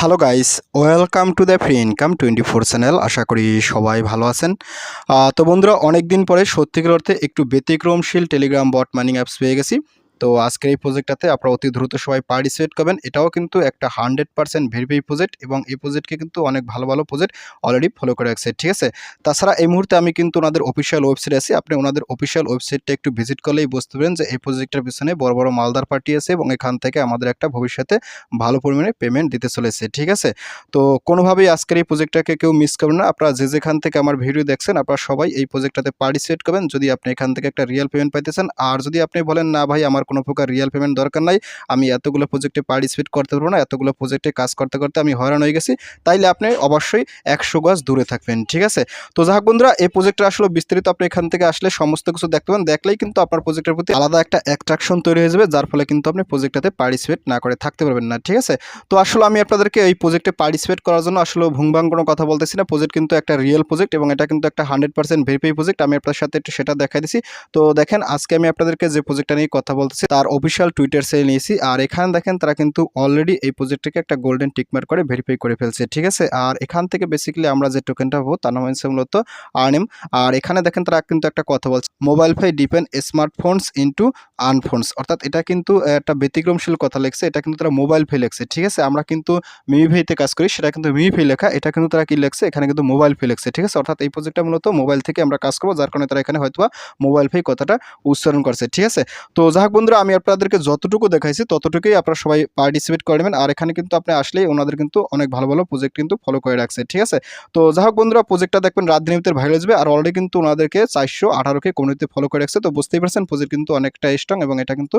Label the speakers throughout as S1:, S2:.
S1: Hello guys, welcome to the free income twenty four channel. আশা করি সবাই ভালো আছেন। তো বন্ধুরা অনেক দিন পরে সত্যিকার অর্থে একটু ব্যতিক্রমশীল টেলিগ্রাম বট মাইনিং অ্যাপস পেয়ে গেছি। তো আজকের এই প্রজেক্টটাতে আপনারা অতি দ্রুত সবাই পার্টিসিপেট করবেন। এটাও কিন্তু একটা হান্ড্রেড পার্সেন্ট ভেরিফাই প্রজেক্ট এবং এই প্রজেক্টকে কিন্তু অনেক ভালো ভালো প্রজেক্ট অলরেডি ফলো করে রাখছে, ঠিক আছে? তাছাড়া এই মুহূর্তে আমি কিন্তু ওনাদের অফিসিয়াল ওয়েবসাইট আছি। আপনি ওনাদের অফিসিয়াল ওয়েবসাইটটা একটু ভিজিট করলেই বুঝতে পারেন যে এই প্রজেক্টের পিছনে বড় বড় মালদার পার্টি আছে এবং এখান থেকে আমাদের একটা ভবিষ্যতে ভালো পরিমাণে পেমেন্ট দিতে চলেছে, ঠিক আছে? তো কোনোভাবেই আজকের এই প্রজেক্টটাকে কেউ মিস করবেন না। আপনারা যে যেখান থেকে আমার ভিডিও দেখছেন, আপনারা সবাই এই প্রজেক্টটাতে পার্টিসিপেট করবেন। যদি আপনি এখান থেকে একটা রিয়েল পেমেন্ট পাইতেছেন আর যদি আপনি বলেন, না ভাই, আমার কোনো প্রকার রিয়েল পেমেন্ট দরকার নাই। আমি এতগুলো প্রজেক্টে পার্টিসিপেট করতে পারব না, এতগুলো প্রজেক্টে কাজ করতে করতে আমি হয়রান হয়ে গেছি। তাইলে আপনি অবশ্যই একশো গজ দূরে থাকবেন, ঠিক আছে? তো যাক বন্ধুরা, এই প্রজেক্টটা আসলে বিস্তারিত আপনি এখান থেকে আসলে সমস্ত কিছু দেখতে পাবেন। দেখলেই কিন্তু আপনার প্রজেক্টের প্রতি আলাদা একটা অ্যাট্রাকশন তৈরি হয়ে যাবে, যার ফলে কিন্তু আপনি প্রজেক্টটাতে পার্টিসিপেট না করে থাকতে পারবেন না, ঠিক আছে? তো আসলে আমি আপনাদেরকে এই প্রজেক্টে পার্টিসিপেট করার জন্য আসলে ভুংভাং কোনো কথা বলতেছি না। প্রজেক্ট কিন্তু একটা রিয়েল প্রজেক্ট এবং এটা কিন্তু একটা হান্ড্রেড পার্সেন্ট ভেরিফাই প্রজেক্ট আমি আপনার সাথে একটু সেটা দেখাই দিছি। তো দেখেন, আজকে আমি আপনাদেরকে যে প্রজেক্টটা নিয়ে কথা বলতেছি তার অফিসিয়াল টুইটার সেল নিয়েছি। আর এখানে দেখেন তারা কিন্তু অলরেডি এই প্রজেক্টটাকে একটা গোল্ডেন টিকমার করে ভেরিফাই করে ফেলছে, ঠিক আছে? আর এখান থেকে বেসিক্যালি আমরা যে টোকেনটা পাবো, তার নাম হচ্ছে মূলত আর্নিম আর এখানে দেখেন তারা কিন্তু একটা কথা বলছে mobile fi depend smartphones into আনফোনস অর্থাৎ এটা কিন্তু একটা ব্যতিক্রমশীল কথা লেখছে, এটা কিন্তু তারা মোবাইল ফে লেখছে, ঠিক আছে? আমরা কিন্তু মিমি ফেতে কাজ করি, সেটা কিন্তু ফে লেখা, এটা কিন্তু তারা কি লেখছে? এখানে কিন্তু মোবাইল ফে লেখছে, ঠিক আছে? অর্থাৎ এই প্রজেক্টটা মূলত মোবাইল থেকে আমরা কাজ করব, যার কারণে তারা এখানে হয়তো মোবাইল ফে কথাটা উচ্চারণ করছে, ঠিক আছে? তো যাক বন্ধুরা, আমি আপনাদেরকে যতটুকু দেখাইছি ততটুকুই আপনারা সবাই পার্টিসিপেট করবেন আর এখানে কিন্তু আপনি আসলেই ওনাদের কিন্তু অনেক ভালো ভালো প্রজেক্ট কিন্তু ফলো করে রাখছে, ঠিক আছে? তো যাই হোক বন্ধুরা প্রজেক্টটা দেখবেন রাত দিনিতের ভাইরাল যাবে আর অলরেডি কিন্তু ওনাদেরকে চারশো আঠারোকে কমিউনিটিতে ফলো করে রাখছে। তো বুঝতেই পারছেন প্রজেক্ট কিন্তু অনেকটা স্ট্রং এবং এটা কিন্তু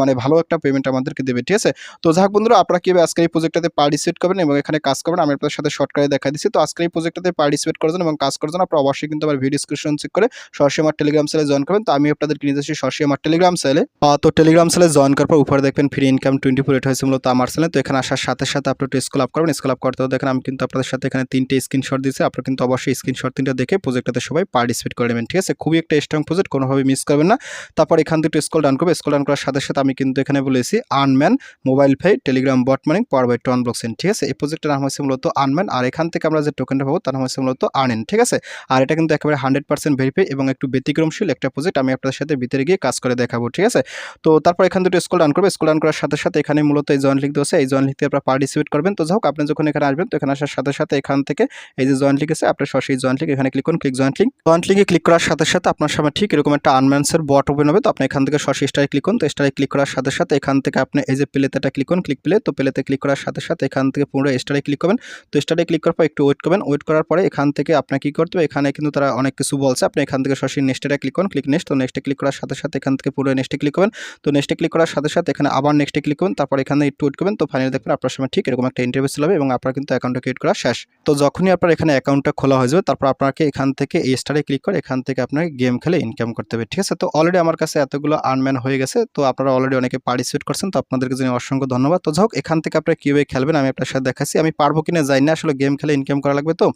S1: মানে ভালো একটা পেমেন্ট আমাদেরকে দেবে, ঠিক আছে? তো যাই হোক বন্ধুরা, আপনারা কীভাবে আজকের এই প্রজেক্টটাতে পার্টিসিপেট করবেন এবং এখানে কাজ করবেন, আমি আপনাদের সাথে শর্টকাটে দেখা দিচ্ছি। তো আজকের এই প্রজেক্টটাতে পার্টিসিপেট করার জন্য এবং কাজ করার জন্য আপনারা অবশ্যই কিন্তু আমার ভিডিও ডিসক্রিপশন চেক করে সরাসরি আমার টেলিগ্রাম সেলে জয়েন করবেন। তো আমি আপনাদেরকে নিয়ে যাচ্ছি সরাসরি আমার টেলিগ্রাম সেলে তো টেলিগ্রাম সেলে জয়েন করার পর উপরে দেখবেন ফ্রি ইনকাম টোয়েন্টি ফোর এটা হয়েছে মূলত আমার সেলে তো এখানে আসার সাথে সাথে আপনি একটু স্কুল আপ করবেন। স্কুল আপ করতে দেখেন আমি কিন্তু আপনাদের সাথে এখানে তিনটে স্ক্রিনশট দিয়েছি। আপনারা কিন্তু অবশ্যই স্ক্রিনশট তিনটা দেখে প্রজেক্টটাতে সবাই পার্টিসিপেট করে নেবেন, ঠিক আছে? খুবই একটা স্ট্রং প্রজেক্ট কোনোভাবে মিস করবেন না। তারপর এখান থেকে স্কুল ডান করবে স্কুল ডান করার সাথে সাথে আমি কিন্তু এখানে বলেছি আনম্যান মোবাইল ফে telegram bot mining power by TON blockchain ঠিক আছে? এই প্রজেক্টের নাম হচ্ছে মূলত আনম্যান আর এখান থেকে আমরা যে টোকেনটা পাবো, তার নাম হচ্ছে মূলত আর্নেন ঠিক আছে? আর এটা কিন্তু একেবারে হান্ড্রেড পার্সেন্ট ভেরিফাই এবং একটু ব্যতিক্রমশীল একটা প্রজেক্ট আমি আপনাদের সাথে ভিতরে গিয়ে কাজ করে দেখাবো, ঠিক আছে? তো তারপর এখান থেকে স্কুল ডান করবে। স্কুল ডান করার সাথে সাথে এখানে মূলত এই জয়েন্ট লিঙ্ক আছে। এই জয়েন্ট লিঙ্কে আপনারা পার্টিসিপেট করবেন। তো যাই হোক, আপনি যখন এখানে আসবেন, তো এখানে আসার সাথে সাথে এখান থেকে এই যে জয়েন্ট লিঙ্ক আছে, আপনার সরাসরি জয়েন্ট লিঙ্ক এখানে ক্লিক করুন ক্লিক জয়েন্ট লিঙ্ক জয়েন্ট লিঙ্কে ক্লিক করার সাথে সাথে আপনার সামনে ঠিক এরকম একটা আনম্যান্সের বট ওপেন হবে। তো আপনি এখান থেকে সরাসরি স্টারে ক্লিক করুন। তো স্টারে ক্লিক করার সাথে সাথে এখান থেকে আপনি এই যে প্লেতেটা ক্লিক করুন ক্লিক প্লে তো প্লেতে ক্লিক করার সাথে সাথে এখান থেকে পুনরায় স্টারে ক্লিক করবেন। তো স্টারে ক্লিক করার পর একটু ওয়েট করবেন। ওয়েট করার পরে এখান থেকে আপনার কি করতে হবে? এখানে কিন্তু তারা অনেক কিছু বলছে। আপনি এখান থেকে সরাসরি নেক্সটে ক্লিক করুন ক্লিক নেক্সট তো নেক্সটে ক্লিক করার সাথে সাথে এখান থেকে পুরো নেক্সটে ক্লিক করবেন। তো নেক্সটে ক্লিক করার সাথে সাথে এখানে আবার নেক্সটে ক্লিক করবেন তারপর এখানে একটু ওয়েট করবেন, তো ফাইনালি দেখবেন আপনার সময় ঠিক এরকম একটা ইন্টারভিউ হবে এবং আপনার কিন্তু অ্যাকাউন্টটা ক্রিয়েট করা শেষ। তো যখনই আপনার এখানে অ্যাকাউন্টটা খোলা হয়ে যাবে, তারপর আপনাকে এখান থেকে এই স্টারে ক্লিক করে এখান থেকে আপনাকে গেম খেলে ইনকাম করতে হবে, ঠিক আছে? তো অলরেডি আমার কাছে এতগুলো আনম্যান হয়ে গেছে, তো আপনারা অলরেডি অনেকে পার্টিসিপেট করছেন, তো আপনাদেরকে জন্য অসংখ্য ধন্যবাদ। তো যাই হোক, এখান থেকে আপনারা কীভাবে খেলবেন আমি আপনার সাথে দেখাচ্ছি, আমি পারব কিনা যাই না, আসলে গেম খেলে ইনকাম করা লাগবে তো।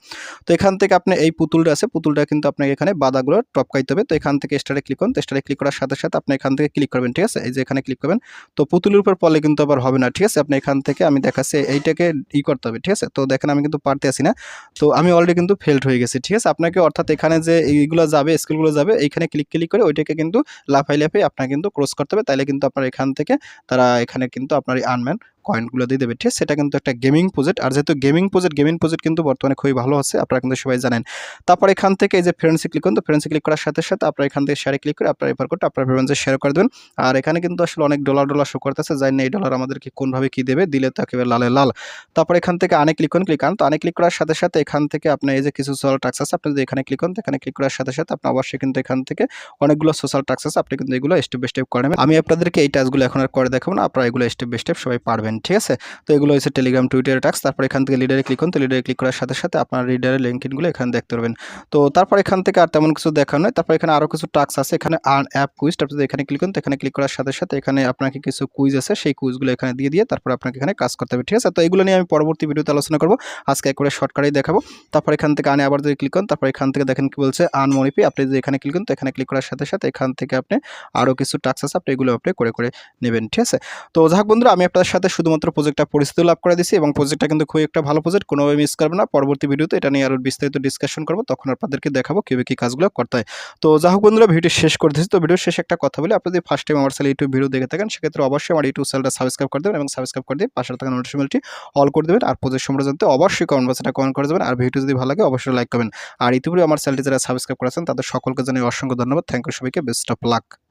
S1: তো এখান থেকে আপনি এই পুতুলটা আছে, পুতুলটা কিন্তু আপনাকে এখানে বাদাগুলো টপকাইতে হবে, তো এখান থেকে স্টারে ক্লিক করুন, তো স্টারে ক্লিক করার সাথে সাথে আপনি এখান থেকে ক্লিক করবেন ঠিক আছে? এই যে এখানে ক্লিক করবেন। তো পুতুলের উপর পলে কিন্তু আবার হবে না, ঠিক আছে? আপনি এখান থেকে আমি দেখাচ্ছি, এইটাকে ই করতে হবে, ঠিক আছে? তো দেখেন আমি কিন্তু পারতে আসি না। তো আমি অলরেডি কিন্তু ফেল্ড হয়ে গেছি, ঠিক আছে? আপনাকে অর্থাৎ এখানে যে এইগুলো যাবে স্কিলগুলো যাবে, এইখানে ক্লিক ক্লিক করে ওইটাকে কিন্তু লাফাই লাফাই আপনাকে কিন্তু ক্রস করতে হবে। তাইলে কিন্তু আপনার এখান থেকে তারা এখানে কিন্তু আপনার আনম্যান কয়েনগুলো দিয়ে দেবে, ঠিক সেটা কিন্তু একটা গেমিং প্রজেক্ট আর যেহেতু গেমিং প্রজেক্ট গেমিং প্রজেক্ট কিন্তু বর্তমানে খুবই ভালো আছে, আপনারা কিন্তু সবাই জানেন। তারপর এখান থেকে এই যে ফ্রেন্ডসে ক্লিক করুন, তো ফ্রেন্ডসে ক্লিক করার সাথে সাথে আপনার এখান থেকে শেয়ারে ক্লিক করে আপনার এবার করতে আপনার ফ্রেন্ডসে শেয়ার করে দেবেন। আর এখানে কিন্তু আসলে অনেক ডলার ডলার শো করতেছে জানি না এই ডলার আমাদেরকে কোনভাবে কী দেবে, দিলে তো একেবারে লালে লাল। তারপর এখান থেকে আনে ক্লিক করুন ক্লিক আন, তো আনে ক্লিক করার সাথে সাথে এখান থেকে আপনার এই যে কিছু সোশ্যাল টাক্স আছে, আপনি যদি এখানে ক্লিক করুন, তো এখানে ক্লিক করার সাথে সাথে আপনি অবশ্যই কিন্তু এখান থেকে অনেকগুলো সোশ্যাল টাক্স আছে, আপনি কিন্তু এগুলো স্টেপ বাই স্টেপ করে নেবেন। আমি আপনাদেরকে এই টাস্কগুলো এখন আর করে দেখাবো না, আপনারা এগুলো স্টেপ বাই স্টেপ সবাই পারবেন। ঠিক আছে? তো এগুলো হচ্ছে টেলিগ্রাম টুইটার টাক্স তারপর এখান থেকে লিডারে ক্লিক করুন। তো লিডারে ক্লিক করার সাথে সাথে আপনার লিডারের লিঙ্কগুলো এখানে দেখতে পারবেন। তো তারপর এখান থেকে আর তেমন কিছু দেখা নয়। তারপর এখানে আরও কিছু টাক্স আছে। এখানে আন অ্যাপ কুইজ তারপর এখানে ক্লিক করুন, তো এখানে ক্লিক করার সাথে সাথে এখানে আপনাকে কিছু কুইজ আছে। সেই কুইজগুলো এখানে দিয়ে দিয়ে তারপর আপনাকে এখানে কাজ করতে হবে। ঠিক আছে? তো এগুলো নিয়ে আমি পরবর্তী ভিডিওতে আলোচনা করব। আজকে একবারে শর্টকাটেই দেখাবো। তারপর এখান থেকে আনে আবার যদি ক্লিক করুন, তারপর এখান থেকে দেখেন কি বলছে আন মনিপি আপনি যদি এখানে ক্লিক করুন, তো এখানে ক্লিক করার সাথে সাথে এখান থেকে আপনি আরও কিছু টাক্স আছে, আপনি এগুলো আপনি করে করে নেবেন। ঠিক আছে? তো যাক বন্ধুরা, আমি আপনাদের সাথে শুধু শুধুমাত্র প্রজেক্টটা পরিস্থিতি লাভ করে দিয়েছি এবং প্রজেক্টটা কিন্তু খুবই একটা ভালো প্রজেক্ট কোনোভাবে মিস করবে না। পরবর্তী ভিডিওতে এটা নিয়ে আরও বিস্তারিত ডিসকাশন করব, তখন আপনাদেরকে দেখাবো কীভাবে কী কাজগুলো করতে হয়। তো যা হোক বন্ধুরা ভিডিও শেষ করে দিচ্ছি তো ভিডিও শেষে একটা কথা বলি, আপনি যদি ফার্স্ট টাইম আমার চ্যানেল ইউটিউব ভিডিও দেখে থাকেন, সেক্ষেত্রে অবশ্যই আমার ইউটিউব চ্যানেলটা সাবস্ক্রাইব করে দেবেন এবং সাবস্ক্রাইব করে দিয়ে পাশে থাকা নোটিফিকেশনটি অল করে দেবেন। আর প্রজেক্ট সম্পর্কে জানতে অবশ্যই কমেন্ট বক্সে কমেন্ট করে দেবেন। আর ভিডিও যদি ভালো লাগে, অবশ্যই লাইক করবেন। আর ইতিপূর্বে আমার চ্যানেলটি যারা সাবস্ক্রাইব করেছেন, তাদের সকলকে জানাই অসংখ্য ধন্যবাদ। থ্যাংক ইউ সবাইকে। Best of luck